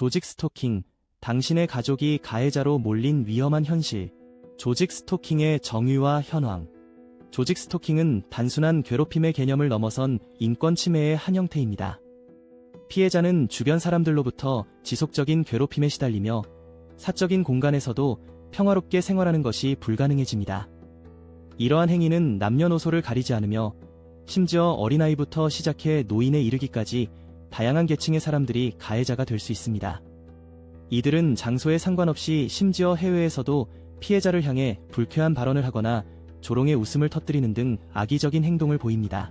조직 스토킹, 당신의 가족이 가해자로 몰린 위험한 현실. 조직 스토킹의 정의와 현황. 조직 스토킹은 단순한 괴롭힘의 개념을 넘어선 인권 침해의 한 형태입니다. 피해자는 주변 사람들로부터 지속적인 괴롭힘에 시달리며 사적인 공간에서도 평화롭게 생활하는 것이 불가능해집니다. 이러한 행위는 남녀노소를 가리지 않으며 심지어 어린아이부터 시작해 노인에 이르기까지 다양한 계층의 사람들이 가해자가 될 수 있습니다. 이들은 장소에 상관없이 심지어 해외에서도 피해자를 향해 불쾌한 발언을 하거나 조롱의 웃음을 터뜨리는 등 악의적인 행동을 보입니다.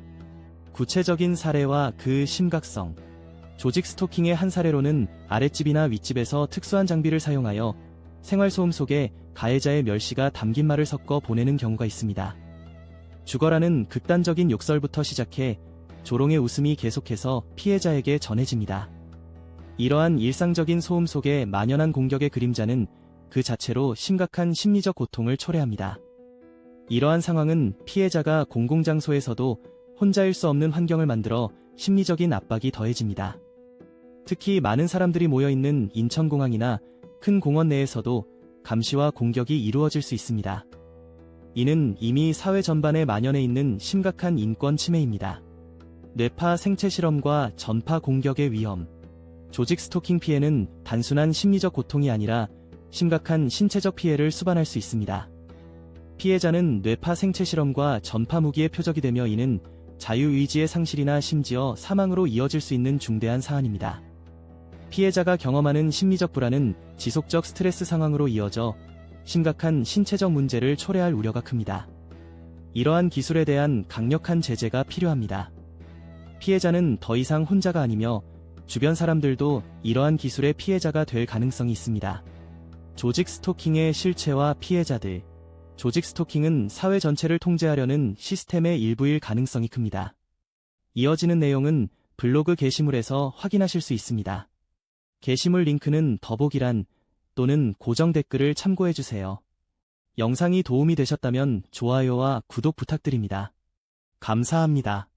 구체적인 사례와 그 심각성. 조직 스토킹의 한 사례로는 아랫집이나 윗집에서 특수한 장비를 사용하여 생활소음 속에 가해자의 멸시가 담긴 말을 섞어 보내는 경우가 있습니다. 죽어라는 극단적인 욕설부터 시작해 조롱의 웃음이 계속해서 피해자에게 전해집니다. 이러한 일상적인 소음 속에 만연한 공격의 그림자는 그 자체로 심각한 심리적 고통을 초래합니다. 이러한 상황은 피해자가 공공장소에서도 혼자일 수 없는 환경을 만들어 심리적인 압박이 더해집니다. 특히 많은 사람들이 모여있는 인천공항이나 큰 공원 내에서도 감시와 공격이 이루어질 수 있습니다. 이는 이미 사회 전반에 만연해 있는 심각한 인권 침해입니다. 뇌파 생체 실험과 전파 공격의 위험. 조직 스토킹 피해는 단순한 심리적 고통이 아니라 심각한 신체적 피해를 수반할 수 있습니다. 피해자는 뇌파 생체 실험과 전파 무기의 표적이 되며 이는 자유의지의 상실이나 심지어 사망으로 이어질 수 있는 중대한 사안입니다. 피해자가 경험하는 심리적 불안은 지속적 스트레스 상황으로 이어져 심각한 신체적 문제를 초래할 우려가 큽니다. 이러한 기술에 대한 강력한 제재가 필요합니다. 피해자는 더 이상 혼자가 아니며 주변 사람들도 이러한 기술의 피해자가 될 가능성이 있습니다. 조직 스토킹의 실체와 피해자들. 조직 스토킹은 사회 전체를 통제하려는 시스템의 일부일 가능성이 큽니다. 이어지는 내용은 블로그 게시물에서 확인하실 수 있습니다. 게시물 링크는 더보기란 또는 고정 댓글을 참고해주세요. 영상이 도움이 되셨다면 좋아요와 구독 부탁드립니다. 감사합니다.